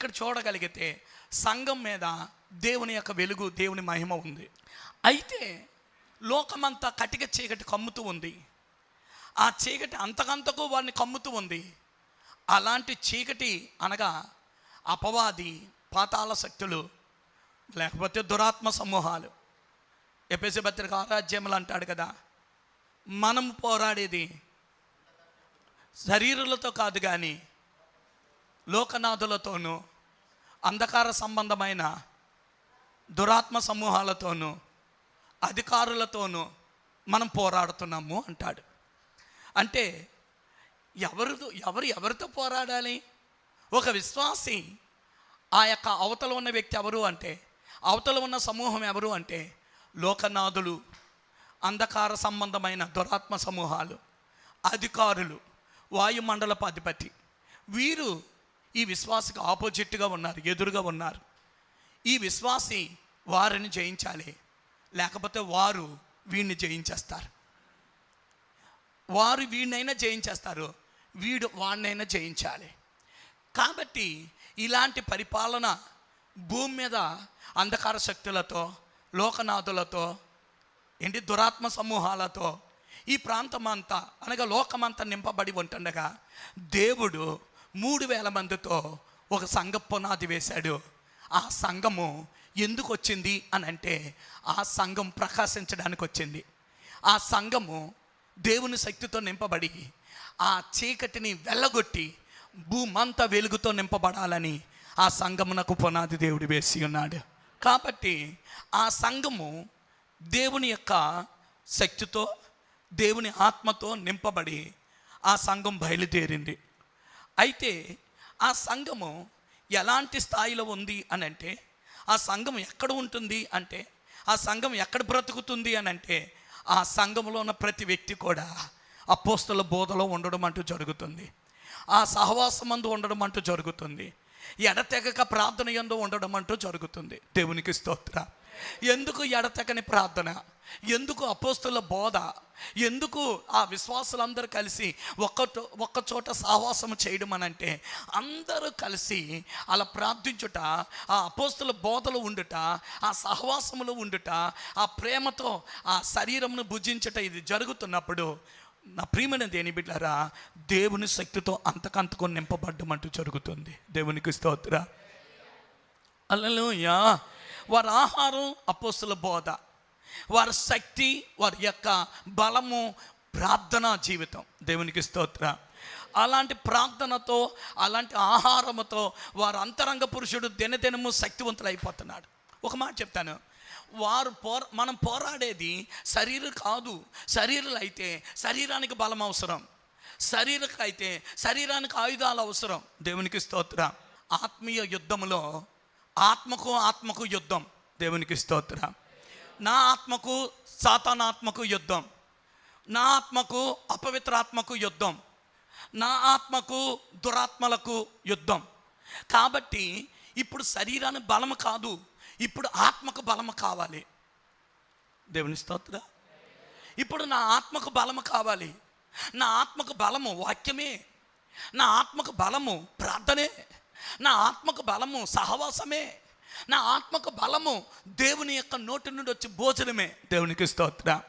ఇక్కడ చూడగలిగితే సంఘం మీద దేవుని యొక్క వెలుగు దేవుని మహిమ ఉంది. అయితే లోకమంతా కటిక చీకటి కమ్ముతూ ఉంది. ఆ చీకటి అంతకంతకు వారిని కమ్ముతూ ఉంది. అలాంటి చీకటి అనగా అపవాది పాతాల శక్తులు లేకపోతే దురాత్మ సమూహాలు. ఎపిసి పత్రిక ఆరాధ్యములు అంటాడు కదా మనం పోరాడేది శరీరులతో కాదు కానీ లోకనాథులతోనూ అంధకార సంబంధమైన దురాత్మ సమూహాలతోనూ అధికారులతోనూ మనం పోరాడుతున్నాము అంటాడు. అంటే ఎవరు ఎవరు ఎవరితో పోరాడాలి? ఒక విశ్వాసి ఆ యొక్క అవతల ఉన్న వ్యక్తి ఎవరు అంటే అవతల ఉన్న సమూహం ఎవరు అంటే లోకనాథులు అంధకార సంబంధమైన దురాత్మ సమూహాలు అధికారులు వాయుమండలపు అధిపతి. వీరు ఈ విశ్వాసకు ఆపోజిట్గా ఉన్నారు ఎదురుగా ఉన్నారు. ఈ విశ్వాసి వారిని జయించాలి. లేకపోతే వారు వీడిని జయించేస్తారు. వారు వీడినైనా జయించేస్తారు వీడు వాడినైనా జయించాలి. కాబట్టి ఇలాంటి పరిపాలన భూమి మీద అంధకార శక్తులతో లోకనాథులతో ఏంటి దురాత్మ సమూహాలతో ఈ ప్రాంతం అంతా అనగా లోకమంతా నింపబడి ఉంటుండగా దేవుడు మూడు వేల మందితో ఒక సంఘ పునాది వేశాడు. ఆ సంఘము ఎందుకు వచ్చింది అని అంటే ఆ సంఘం ప్రకాశించడానికి వచ్చింది. ఆ సంఘము దేవుని శక్తితో నింపబడి ఆ చీకటిని వెళ్ళగొట్టి భూమంతా వెలుగుతో నింపబడాలని ఆ సంఘమునకు పునాది దేవుడు వేసి ఉన్నాడు. కాబట్టి ఆ సంఘము దేవుని యొక్క శక్తితో దేవుని ఆత్మతో నింపబడి ఆ సంఘం బయలుదేరింది. అయితే ఆ సంఘము ఎలాంటి స్థాయిలో ఉంది అని అంటే ఆ సంఘం ఎక్కడ ఉంటుంది అంటే ఆ సంఘం ఎక్కడ బ్రతుకుతుంది అని అంటే ఆ సంఘంలో ఉన్న ప్రతి వ్యక్తి కూడా అపోస్తుల బోధలో ఉండడం అంటూ జరుగుతుంది. ఆ సహవాసం సహవాసమందు ఉండడం అంటూ జరుగుతుంది. ఎడతెగక ప్రార్థన ఎందు ఉండడం అంటూ జరుగుతుంది. దేవునికి స్తోత్ర. ఎందుకు ఎడతెగని ప్రార్థన? ఎందుకు అపోస్తుల బోధ? ఎందుకు ఆ విశ్వాసులందరూ కలిసి ఒక్క ఒక్క చోట సహవాసం చేయడం అని అంటే అందరూ కలిసి అలా ప్రార్థించుట ఆ అపోస్తుల బోధలు ఉండుట ఆ సహవాసములు ఉండుట ఆ ప్రేమతో ఆ శరీరమును భుజించుట ఇది జరుగుతున్నప్పుడు నా ప్రియమైన దేని బిడ్డారా దేవుని శక్తితో అంతకంతకు నింపబడ్డమంటూ జరుగుతుంది. దేవునికి స్తోత్ర. అల్లలోయ వారి ఆహారం అపోస్తుల బోధ వారి శక్తి వారి యొక్క బలము ప్రార్థనా జీవితం. దేవునికి స్తోత్ర. అలాంటి ప్రార్థనతో అలాంటి ఆహారముతో వారు అంతరంగ పురుషుడు దినదినము శక్తివంతులు అయిపోతున్నాడు ఒక మాట చెప్తాను. వారు పోర మనం పోరాడేది శరీరం కాదు శరీరాలు అయితే శరీరానికి బలం అవసరం. శరీరకు అయితే శరీరానికి ఆయుధాలు అవసరం. దేవునికి స్తోత్ర. ఆత్మీయ యుద్ధములో ఆత్మకు ఆత్మకు యుద్ధం. దేవునికి స్తోత్ర. నా ఆత్మకు సాతానాత్మకు యుద్ధం. నా ఆత్మకు అపవిత్రాత్మకు యుద్ధం. నా ఆత్మకు దురాత్మలకు యుద్ధం. కాబట్టి ఇప్పుడు శరీరానికి బలము కాదు ఇప్పుడు ఆత్మకు బలము కావాలి. దేవుని స్తోత్ర. ఇప్పుడు నా ఆత్మకు బలము కావాలి. నా ఆత్మకు బలము వాక్యమే. నా ఆత్మకు బలము ప్రార్థనే. నా ఆత్మకు బలము సహవాసమే. నా ఆత్మకు బలము దేవుని యొక్క నోటి నుండి వచ్చి భోజనమే. దేవునికి స్తోత్ర.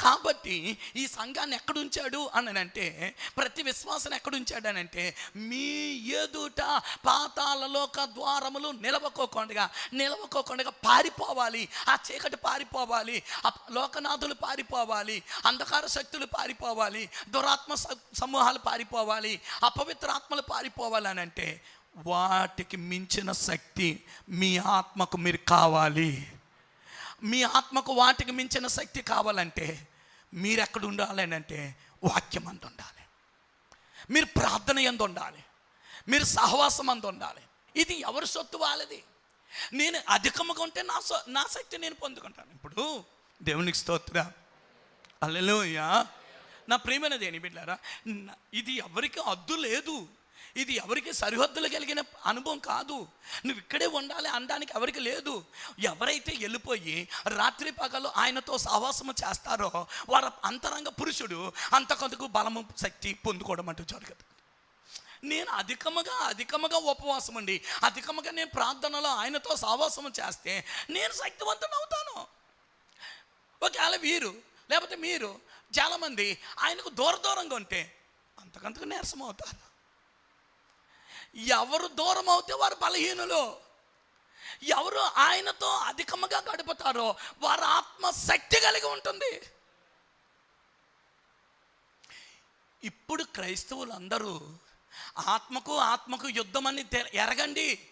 కాబట్టి ఈ సంఘాన్ని ఎక్కడుంచాడు అని అంటే ప్రతి విశ్వాసాన్ని ఎక్కడుంచాడు అనంటే మీ ఎదుట పాతాలలోక ద్వారములు నిలవకోకుండా నిలవకోకుండా పారిపోవాలి. ఆ చీకటి పారిపోవాలి. ఆ లోకనాథులు పారిపోవాలి. అంధకార శక్తులు పారిపోవాలి. దురాత్మ స- సమూహాలు పారిపోవాలి. అపవిత్ర ఆత్మలు పారిపోవాలి అనంటే వాటికి మించిన శక్తి మీ ఆత్మకు మీరు కావాలి. మీ ఆత్మకు వాటికి మించిన శక్తి కావాలంటే మీరు ఎక్కడ ఉండాలి అంటే వాక్యం అందు ఉండాలి. మీరు ప్రార్థన ఎందు ఉండాలి. మీరు సహవాసం అందు ఉండాలి. ఇది ఎవరి సొత్తు వాళ్ళది? నేను అధికముగా ఉంటే నా సొ నా శక్తి నేను పొందుకుంటాను. ఇప్పుడు దేవునికి స్తోత్ర. అల్లెలోయ నా ప్రేమైన దేని బిడ్డారా ఇది ఎవరికి అద్దు లేదు. ఇది ఎవరికి సరిహద్దులు కలిగిన అనుభవం కాదు. నువ్వు ఇక్కడే ఉండాలి అనడానికి ఎవరికి లేదు. ఎవరైతే వెళ్ళిపోయి రాత్రి పగలు ఆయనతో సహవాసము చేస్తారో వారి అంతరంగ పురుషుడు అంతకొంతకు బలము శక్తి పొందుకోవడం అంటూ జరగదు నేను అధికముగా అధికముగా ఉపవాసం అండి అధికముగా నేను ప్రార్థనలో ఆయనతో సావాసం చేస్తే నేను శక్తివంతుని అవుతాను. ఒకవేళ వీరు లేకపోతే మీరు చాలామంది ఆయనకు దూర దూరంగా ఉంటే అంతకంతకు నీరసం అవుతారు ఎవరు దూరం అవుతే వారు బలహీనులు. ఎవరు ఆయనతో అధికముగా గడుపుతారో వారి ఆత్మ శక్తి కలిగి ఉంటుంది. ఇప్పుడు క్రైస్తవులందరూ ఆత్మకు ఆత్మకు యుద్ధం అని ఎరగండి.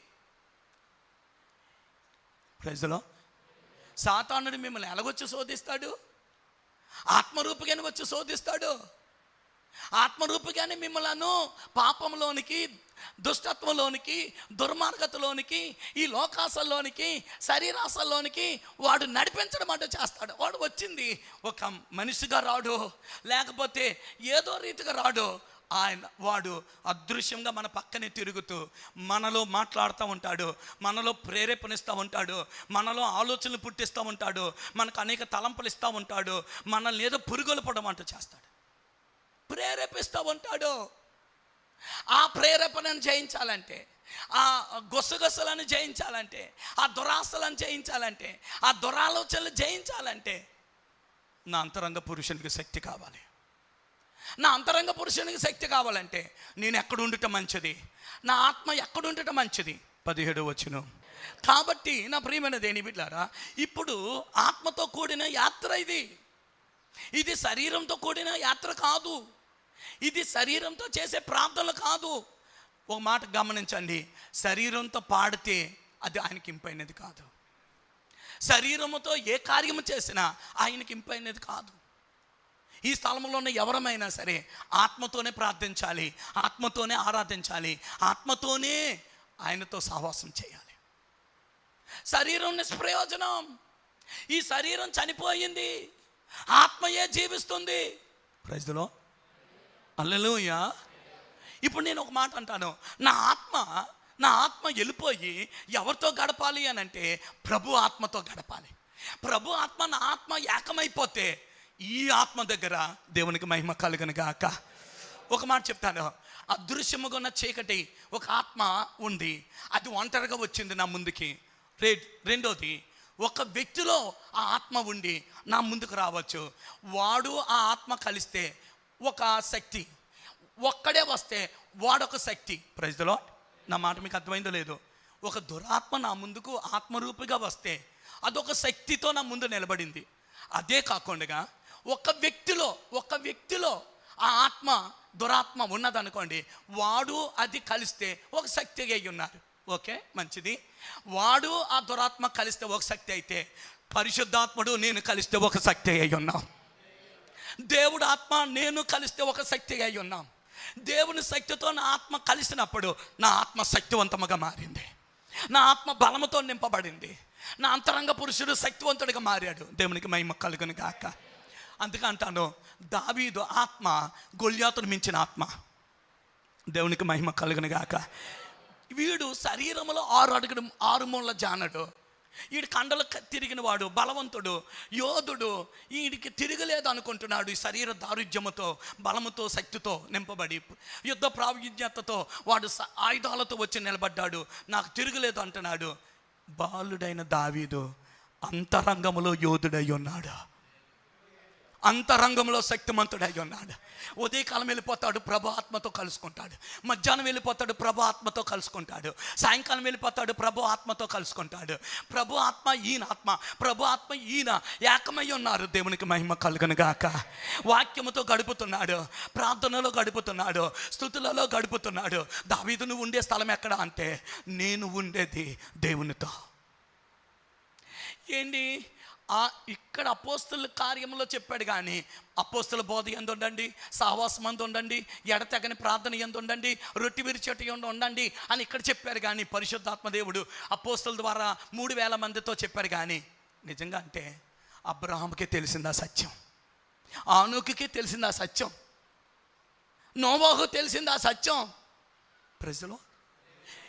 ప్రజలో సాతానుడు మిమ్మల్ని ఎలాగొచ్చి శోధిస్తాడు? ఆత్మరూపకైన వచ్చి శోధిస్తాడు? ఆత్మరూపిగానే మిమ్మలను పాపంలోనికి దుష్టత్వంలోనికి దుర్మార్గతలోనికి ఈ లోకాసల్లోనికి శరీరాసల్లోనికి వాడు నడిపించడం అంటే చేస్తాడు. వాడు వచ్చింది ఒక మనిషిగా రాడు లేకపోతే ఏదో రీతిగా రాడు. ఆయన వాడు అదృశ్యంగా మన పక్కనే తిరుగుతూ మనలో మాట్లాడుతూ ఉంటాడు మనలో ప్రేరేపణిస్తూ ఉంటాడు మనలో ఆలోచనలు పుట్టిస్తూ ఉంటాడు మనకు అనేక తలంపులు ఇస్తూ ఉంటాడు మనల్ని ఏదో పురుగులు పడమంటూ చేస్తాడు. ప్రేరేపిస్తూ ఉంటాడు. ఆ ప్రేరేపణను జయించాలంటే ఆ గొసగొసలను జయించాలంటే ఆ దురాశలను జయించాలంటే ఆ దురాలోచనలు జయించాలంటే నా అంతరంగ పురుషునికి శక్తి కావాలి. నా అంతరంగ పురుషునికి శక్తి కావాలంటే నేను ఎక్కడ ఉండటం మంచిది? నా ఆత్మ ఎక్కడ ఉండటం మంచిది? పదిహేడు వచ్చును కాబట్టి నా ప్రియమైన దేని బిడ్డారా ఇప్పుడు ఆత్మతో కూడిన యాత్ర ఇది. ఇది శరీరంతో కూడిన యాత్ర కాదు. ఇది శరీరంతో చేసే ప్రార్థనలు కాదు. ఒక మాట గమనించండి. శరీరంతో పాడితే అది ఆయనకి ఇంపైనది కాదు. శరీరముతో ఏ కార్యము చేసినా ఆయనకి ఇంపైనది కాదు. ఈ స్థలంలో ఉన్న ఎవరమైనా సరే ఆత్మతోనే ప్రార్థించాలి ఆత్మతోనే ఆరాధించాలి ఆత్మతోనే ఆయనతో సహవాసం చేయాలి. శరీరం నిష్ప్రయోజనం. ఈ శరీరం చనిపోయింది. ఆత్మయే జీవిస్తుంది. ప్రజలో అల్లెలుయా ఇప్పుడు నేను ఒక మాట అంటాను. నా ఆత్మ నా ఆత్మ వెళ్ళిపోయి ఎవరితో గడపాలి అని అంటే ప్రభు ఆత్మతో గడపాలి. ప్రభు ఆత్మ నా ఆత్మ ఏకమైపోతే ఈ ఆత్మ దగ్గర దేవునికి మహిమ కలుగనుగాక ఒక మాట చెప్తాను. అదృశ్యముగా ఉన్న చీకటి ఒక ఆత్మ ఉంది. అది ఒంటరిగా వచ్చింది నా ముందుకి. రే రెండోది ఒక వ్యక్తిలో ఆ ఆత్మ ఉండి నా ముందుకు రావచ్చు. వాడు ఆ ఆత్మ కలిస్తే ఒక శక్తి. ఒక్కడే వస్తే వాడొక శక్తి. ప్రజలో నా మాట మీకు అర్థమైందో లేదో? ఒక దురాత్మ నా ముందుకు ఆత్మరూపిగా వస్తే అదొక శక్తితో నా ముందు నిలబడింది. అదే కాకుండా ఒక వ్యక్తిలో ఒక వ్యక్తిలో ఆ ఆత్మ దురాత్మ ఉన్నదనుకోండి వాడు అది కలిస్తే ఒక శక్తి అయి ఉన్నారు. ఓకే? మంచిది. వాడు ఆ దురాత్మ కలిస్తే ఒక శక్తి అయితే పరిశుద్ధాత్ముడు నేను కలిస్తే ఒక శక్తి అయి ఉన్నాం. దేవుడు ఆత్మ నేను కలిస్తే ఒక శక్తి అయి ఉన్నాం. దేవుని శక్తితో నా ఆత్మ కలిసినప్పుడు నా ఆత్మ శక్తివంతముగా మారింది. నా ఆత్మ బలముతో నింపబడింది. నా అంతరంగ పురుషుడు శక్తివంతుడిగా మారాడు. దేవునికి మహిమ కలుగును గాక. అందుకే అంటాను దావీదు ఆత్మ గొల్యాతును మించిన ఆత్మ. దేవునికి మహిమ కలుగును గాక. వీడు శరీరంలో ఆరు అడుగుడు ఆరు మూల జానడు. వీడి కండలు క- తిరిగిన వాడు బలవంతుడు యోధుడు వీడికి తిరగలేదు అనుకుంటున్నాడు ఈ శరీర దారుఢ్యముతో బలముతో శక్తితో నింపబడి. యుద్ధ ప్రావీణ్యతతో వాడు స- ఆయుధాలతో వచ్చి నిలబడ్డాడు. నాకు తిరగలేదు అంటున్నాడు. బాలుడైన దావీదు అంతరంగములో యోధుడై ఉన్నాడు. అంతరంగంలో శక్తిమంతుడై ఉన్నాడు. ఉదయకాలం వెళ్ళిపోతాడు ప్రభు ఆత్మతో కలుసుకుంటాడు. మధ్యాహ్నం వెళ్ళిపోతాడు ప్రభు ఆత్మతో కలుసుకుంటాడు. సాయంకాలం వెళ్ళిపోతాడు ప్రభు ఆత్మతో కలుసుకుంటాడు. ప్రభు ఆత్మ ఈయన ఆత్మ ప్రభు ఆత్మ ఈయన ఏకమై ఉన్నారు. దేవునికి మహిమ కలుగును గాక. వాక్యముతో గడుపుతున్నాడు ప్రార్థనలో గడుపుతున్నాడు స్థుతులలో గడుపుతున్నాడు. దావీదు నువ్వు ఉండే స్థలం ఎక్కడ అంటే నేను ఉండేది దేవునితో. ఏంటి? ఆ ఇక్కడ అపోస్తుల కార్యంలో చెప్పాడు కానీ అపోస్తుల బోధ ఎందు ఉండండి సహవాసం అందు ఉండండి ఎడతెగని ప్రార్థన ఎందు ఉండండి రొట్టి విరిచేటి ఎందు ఉండండి అని ఇక్కడ చెప్పారు కానీ పరిశుద్ధాత్మ దేవుడు అపోస్తుల ద్వారా మూడు వేల మందితో చెప్పారు కానీ నిజంగా అంటే అబ్రహాంకి తెలిసిందా సత్యం? ఆనూకి తెలిసిందా సత్యం? నోవాహు తెలిసిందా సత్యం? ప్రజలు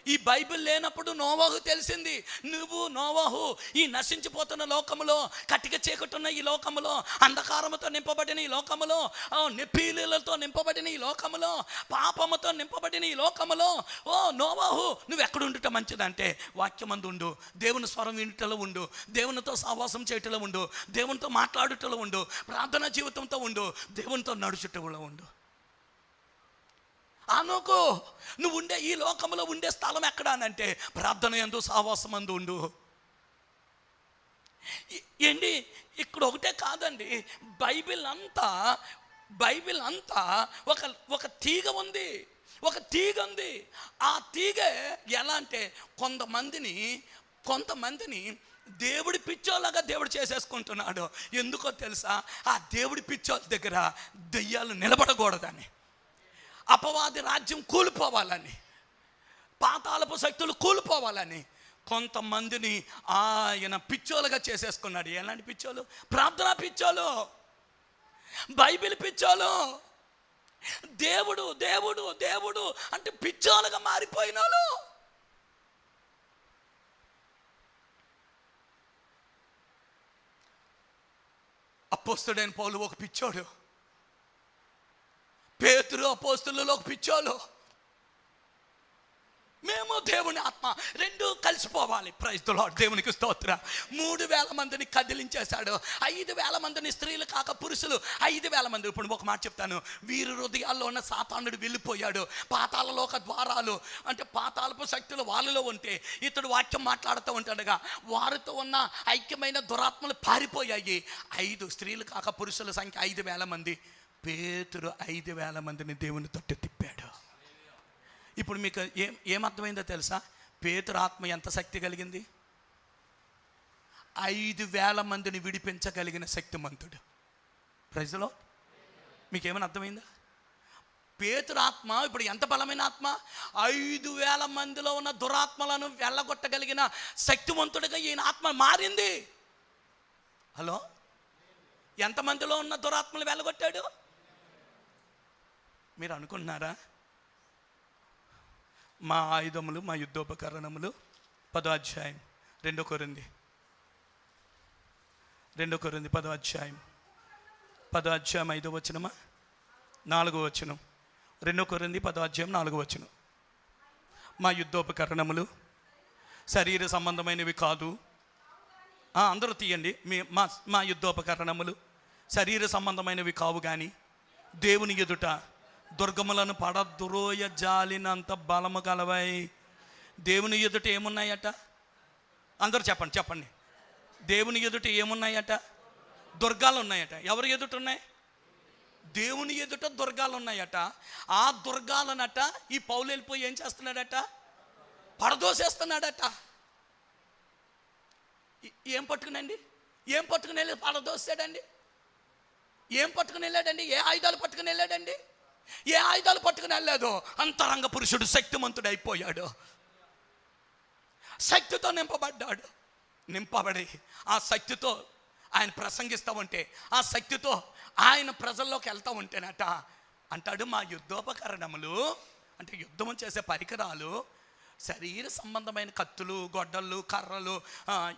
ఈ బైబిల్ లేనప్పుడు నోవాహు తెలిసింది. నువ్వు నోవాహు ఈ నశించిపోతున్న లోకములో కటిక చీకటున్న ఈ లోకములో అంధకారముతో నింపబడిన ఈ లోకములో ఆ, నెప్పీలతో నింపబడిన ఈ లోకములో పాపముతో నింపబడిన ఈ లోకములో ఓ నోవాహు నువ్వు ఎక్కడ ఉండుట మంచిదంటే వాక్యమందు ఉండు దేవుని స్వరం వినుటలో ఉండు. దేవునితో సహవాసం చేయటంలో ఉండు. దేవునితో మాట్లాడుటలో ఉండు. ప్రార్థనా జీవితంతో ఉండు. దేవునితో నడుచుటలో ఉండు. అనుకో నువ్వు ఉండే ఈ లోకంలో ఉండే స్థలం ఎక్కడ అంటే ప్రార్థన ఎందు సహవాసం అందు ఉండు. ఏంటి? ఇక్కడ ఒకటే కాదండి. బైబిల్ అంతా బైబిల్ అంతా ఒక ఒక తీగ ఉంది. ఒక తీగ ఉంది. ఆ తీగ ఎలా అంటే కొంతమందిని కొంతమందిని దేవుడి పిచ్చోలాగా దేవుడు చేసేసుకుంటున్నాడు. ఎందుకో తెలుసా? ఆ దేవుడి పిచ్చోళ్ళ దగ్గర దెయ్యాలు నిలబడకూడదని. అపవాది రాజ్యం కూలిపోవాలని పాతాళపు శక్తులు కూలిపోవాలని కొంతమందిని ఆయన పిచ్చోలుగా చేసేసుకున్నాడు. ఎలాంటి పిచ్చోలు? ప్రార్థన పిచ్చోలు బైబిల్ పిచ్చోలు. దేవుడు దేవుడు దేవుడు అంటే పిచ్చోలుగా మారిపోయిన వాళ్ళు. అపోస్తుడైన పౌలు ఒక పిచ్చోడు. పేతురు అపోస్తులలో పిచ్చోలు. మేము దేవుని ఆత్మ రెండు కలిసిపోవాలి. ప్రైస్తులో దేవునికి స్తోత్ర. మూడు వేల మందిని కదిలించేశాడు. ఐదు వేల మందిని స్త్రీలు కాక పురుషులు. ఐదు వేల మంది. ఇప్పుడు ఒక మాట చెప్తాను. వీరి హృదయాల్లో ఉన్న సాతానుడు వెళ్ళిపోయాడు. పాతాలలోక ద్వారాలు అంటే పాతాలపు శక్తులు వాళ్ళలో ఉంటే ఇతడు వాక్యం మాట్లాడుతూ ఉంటాడుగా. వారితో ఉన్న ఐక్యమైన దురాత్మలు పారిపోయాయి. ఐదు స్త్రీలు కాక పురుషుల సంఖ్య ఐదు వేల మంది. పేతురు ఐదు వేల మందిని దేవుని తట్టు తిప్పాడు. ఇప్పుడు మీకు ఏం ఏమర్థమైందో తెలుసా? పేతురు ఆత్మ ఎంత శక్తి కలిగింది? ఐదు వేల మందిని విడిపించగలిగిన శక్తిమంతుడు. ప్రజలో మీకేమైనా అర్థమైందా? పేతురు ఆత్మ ఇప్పుడు ఎంత బలమైన ఆత్మ? ఐదు వేల మందిలో ఉన్న దురాత్మలను వెళ్ళగొట్టగలిగిన శక్తివంతుడిగా ఈయన ఆత్మ మారింది. హలో ఎంతమందిలో ఉన్న దురాత్మలు వెళ్ళగొట్టాడు? మీరు అనుకుంటున్నారా మా ఆయుధములు మా యుద్ధోపకరణములు పదో అధ్యాయం రెండో కొరింది. రెండో కొరింది పదో అధ్యాయం. పదో అధ్యాయం ఐదో వచనమా? నాలుగో వచనం. రెండో కొరింది పదో అధ్యాయం నాలుగో వచనం. మా యుద్ధోపకరణములు శరీర సంబంధమైనవి కాదు. అందరూ తీయండి. మీ మా మా యుద్ధోపకరణములు శరీర సంబంధమైనవి కావు కానీ దేవుని ఎదుట దుర్గములను పడద్రోయ జాలినంత బలము గలవై దేవుని ఎదుట ఏమున్నాయట? అందరూ చెప్పండి చెప్పండి. దేవుని ఎదుట ఏమున్నాయట? దుర్గాలు ఉన్నాయట ఎవరి ఎదుట ఉన్నాయి దేవుని ఎదుట దుర్గాలు ఉన్నాయట ఆ దుర్గాలనట ఈ పౌలు వెళ్ళిపోయి ఏం చేస్తున్నాడట? పడదోసేస్తున్నాడట. ఏం పట్టుకునండి? ఏం పట్టుకుని వెళ్ళి పడదోసాడండి ఏం పట్టుకుని వెళ్ళాడండి? ఏ ఆయుధాలు పట్టుకుని వెళ్ళాడండి? ఏ ఆయుధాలు పట్టుకుని వెళ్ళలేదు. అంతరంగ పురుషుడు శక్తిమంతుడు అయిపోయాడు శక్తితో నింపబడ్డాడు. నింపబడి ఆ శక్తితో ఆయన ప్రసంగిస్తూ ఉంటే ఆ శక్తితో ఆయన ప్రజల్లోకి వెళ్తూ ఉంటేనట అంటాడు మా యుద్ధోపకరణములు అంటే యుద్ధం చేసే పరికరాలు శరీర సంబంధమైన కత్తులు గొడ్డళ్ళు కర్రలు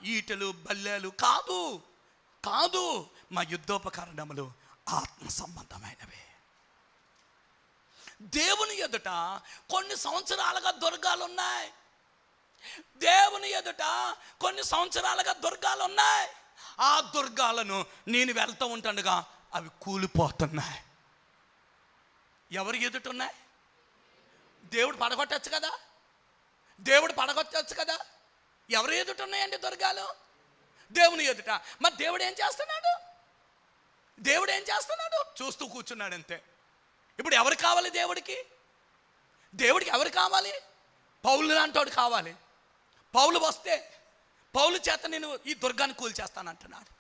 ఈటలు బల్లెలు కాదు కాదు మా యుద్ధోపకరణములు ఆత్మ సంబంధమైనవి. దేవుని ఎదుట కొన్ని సంవత్సరాలుగా దుర్గాలు ఉన్నాయి దేవుని ఎదుట కొన్ని సంవత్సరాలుగా దుర్గాలు ఉన్నాయి ఆ దుర్గాలను నేను వెళ్తూ ఉంటానుగా అవి కూలిపోతున్నాయి. ఎవరి ఎదుట ఉన్నాయి? దేవుడు పడగొట్టచ్చు కదా? దేవుడు పడగొట్టచ్చు కదా? ఎవరి ఎదుట ఉన్నాయండి దుర్గాలు? దేవుని ఎదుట. మరి దేవుడు ఏం చేస్తున్నాడు? దేవుడు ఏం చేస్తున్నాడు? చూస్తూ కూర్చున్నాడు అంతే ఇప్పుడు ఎవరు కావాలి దేవుడికి? దేవుడికి ఎవరు కావాలి? పౌలు లాంటోడు కావాలి. పౌలు వస్తే పౌలు చేత నేను ఈ దుర్గాన్ని కూల్చేస్తానంటున్నాడు.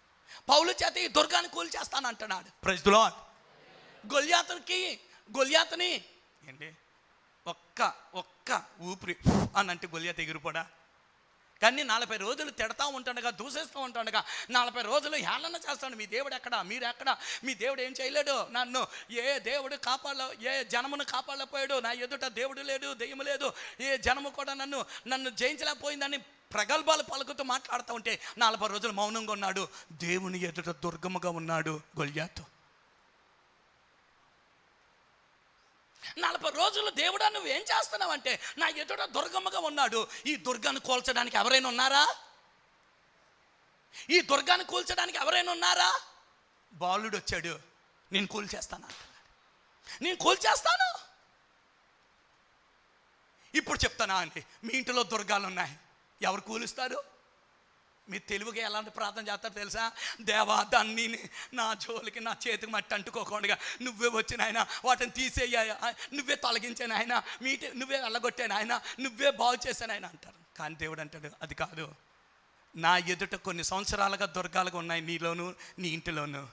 పౌలు చేత ఈ దుర్గాన్ని కూల్చేస్తానంటున్నాడు. ప్రజలో గొల్యాతునికి గొల్యాతుని ఏంటి? ఒక్క ఒక్క ఊపిరి అని అంటే గొల్యాత ఎగిరిపోడా? కానీ నలభై రోజులు తిడతా ఉంటాడుగా దూసేస్తూ ఉంటాడుగా. నలభై రోజులు హేళన చేస్తాడు. మీ దేవుడు ఎక్కడ? మీరు ఎక్కడ మీ దేవుడు ఏం చేయలేడు? నన్ను ఏ దేవుడు కాపాడ ఏ జనమును కాపాడలేకపోయాడు? నా ఎదుట దేవుడు లేడు దెయ్యం లేదు. ఏ జనము కూడా నన్ను నన్ను జయించలేకపోయిందని ప్రగల్భాలు పలుకుతూ మాట్లాడుతూ ఉంటే నలభై రోజులు మౌనంగా ఉన్నాడు. దేవుని ఎదుట దుర్గముగా ఉన్నాడు గొల్యాతో. నలభై రోజులు దేవుడా నువ్వు ఏం చేస్తున్నావంటే నా ఎదుట దుర్గమ్మగా ఉన్నాడు. ఈ దుర్గాన్ని కూల్చడానికి ఎవరైనా ఉన్నారా? ఈ దుర్గాన్ని కూల్చడానికి ఎవరైనా ఉన్నారా? బాలుడు వచ్చాడు. నేను కూల్చేస్తాను అంటున్నాడు నేను కూల్చేస్తాను. ఇప్పుడు చెప్తానా అండి మీ ఇంటిలో దుర్గాలు ఉన్నాయి ఎవరు కూలుస్తారు? మీరు తెలుగుగా ఎలాంటి ప్రార్థన చేస్తారు తెలుసా? దేవా దాన్ని నా జోలికి నా చేతికి మట్టి అంటుకోకుండా నువ్వే వచ్చిన ఆయన వాటిని తీసేయ నువ్వే తొలగించాను ఆయన మీటి నువ్వే వెళ్ళగొట్టాను ఆయన నువ్వే బాగు చేశాను ఆయన అంటారు. కానీ దేవుడు అంటాడు అది కాదు. నా ఎదుట కొన్ని సంవత్సరాలుగా దుర్గాలుగా ఉన్నాయి నీలోను నీ ఇంటిలోను.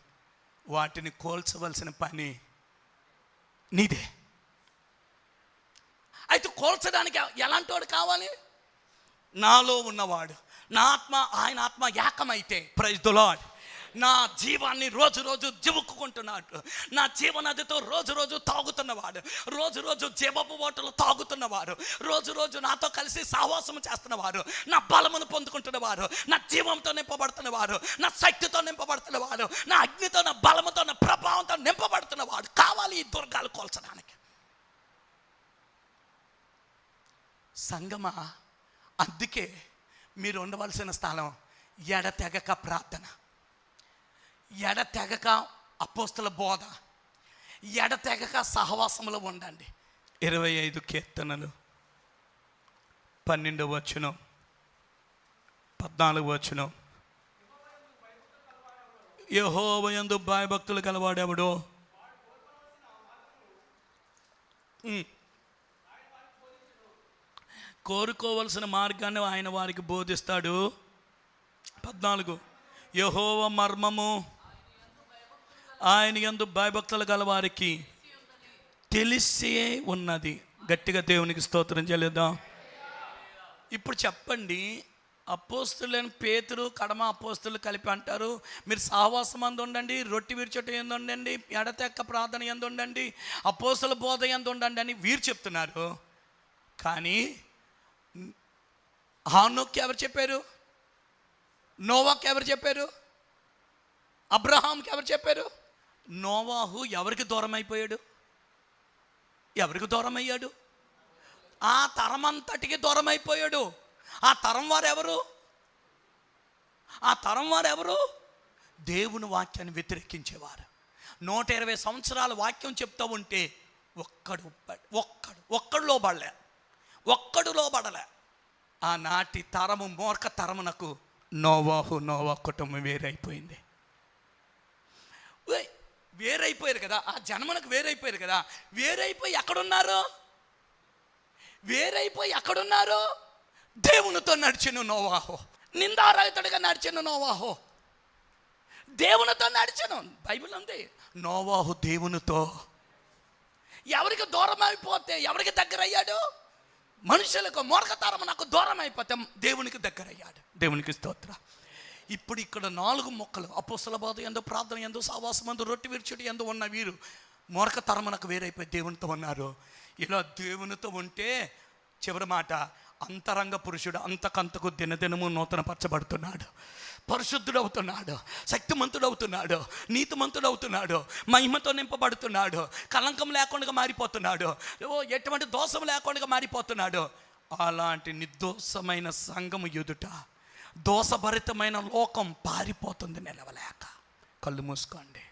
వాటిని కోల్చవలసిన పని నీదే. అయితే కోల్చడానికి ఎలాంటి వాడు కావాలి? నాలో ఉన్నవాడు. నా ఆత్మ ఆయన ఆత్మ ఏకమైతే ప్రైజ్ ద లార్డ్ నా జీవాన్ని రోజు రోజు జివుక్కుంటున్నాడు నా జీవనదితో రోజు రోజు తాగుతున్నవాడు. రోజు రోజు జీవపు ఓటలు తాగుతున్నవారు రోజు రోజు నాతో కలిసి సహవాసం చేస్తున్నవారు నా బలమును పొందుకుంటున్నవారు నా జీవంతో నింపబడుతున్నవారు నా శక్తితో నింపబడుతున్నవారు నా అగ్నితో నా బలముతో నా ప్రభావంతో నింపబడుతున్నవాడు. కావాలి ఈ దుర్గాలు కోల్చడానికి. సంగమా అందుకే మీరు ఉండవలసిన స్థలం ఎడతెగక ప్రార్థన. ఎడతెగక అపోస్తుల బోధ. ఎడతెగక సహవాసంలో ఉండండి. ఇరవై ఐదు కీర్తనలు. పన్నెండు వచ్చును పద్నాలుగు వచ్చును యహోవయందు భయభక్తులు కలవాడెవడో ఉమ్. కోరుకోవలసిన మార్గాన్ని ఆయన వారికి బోధిస్తాడు. పద్నాలుగు. యహోవ మర్మము ఆయన ఎందు భయభక్తులు గల వారికి తెలిసే ఉన్నది. గట్టిగా దేవునికి స్తోత్రం చేయలేదా ఇప్పుడు చెప్పండి అపోస్తులైన పేతురు కడమ అపోస్తులు కలిపి అంటారు మీరు సహవాసం అందు ఉండండి రొట్టి విరిచట ఎందు ఉండండి ఎడతెక్క ప్రార్థన ఎందు ఉండండి అపోస్తుల బోధ ఎందు ఉండండి అని వీరు చెప్తున్నారు. కానీ హానోక్కి ఎవరు చెప్పారు? నోవాకి ఎవరు చెప్పారు? అబ్రహాంకి ఎవరు చెప్పారు? నోవాహు ఎవరికి దూరం అయిపోయాడు ఎవరికి దూరం అయ్యాడు ఆ తరం అంతటికి దూరం అయిపోయాడు ఆ తరం వారు ఎవరు? ఆ తరం వారు ఎవరు? దేవుని వాక్యాన్ని వ్యతిరేకించేవారు. నూట ఇరవై సంవత్సరాల వాక్యం చెప్తూ ఉంటే ఒక్కడు ఒక్కడు ఒక్కడు లోబడలే. ఒక్కడు లోబడలే. ఆనాటి తరము మూర్ఖ తరమునకు నోవాహు నోవా కుటుంబం వేరైపోయింది. ఓయ్, వేరైపోయారు కదా. ఆ జన్మనకు వేరైపోయారు కదా. వేరైపోయి ఎక్కడున్నారు? వేరైపోయి ఎక్కడున్నారు? దేవునితో నడిచిన నోవాహో. నిందారహితుడిగా నడిచిన నోవాహో. దేవునితో నడిచను. బైబిల్ ఉంది. నోవాహు దేవునితో. ఎవరికి దూరం అయిపోతే ఎవరికి దగ్గర అయ్యాడు మనుషులకు మూర్ఖతరం నాకు దూరం అయిపోతే దేవునికి దగ్గరయ్యాడు. దేవునికి స్తోత్ర. ఇప్పుడు ఇక్కడ నాలుగు మొక్కలు అపోసల బాధ ఎందు ప్రార్థన ఎందు సావాసం ఎందు రొట్టె విరుచుడు ఎందు ఉన్న వీరు మూర్ఖతరమునకు వేరైపోయి దేవునితో ఉన్నారు. ఇలా దేవునితో ఉంటే చివరి మాట అంతరంగ పురుషుడు అంతకంతకు దినదినము నూతన పరచబడుతున్నాడు పరిశుద్ధుడు అవుతున్నాడు శక్తిమంతుడు అవుతున్నాడు నీతిమంతుడు అవుతున్నాడు మహిమతో నింపబడుతున్నాడు కలంకం లేకుండా మారిపోతున్నాడు ఓ ఎటువంటి దోషం లేకుండా మారిపోతున్నాడు. అలాంటి నిర్దోషమైన సంఘము ఎదుట దోషభరితమైన లోకం పారిపోతుంది నిలవలేక. కళ్ళు మూసుకోండి.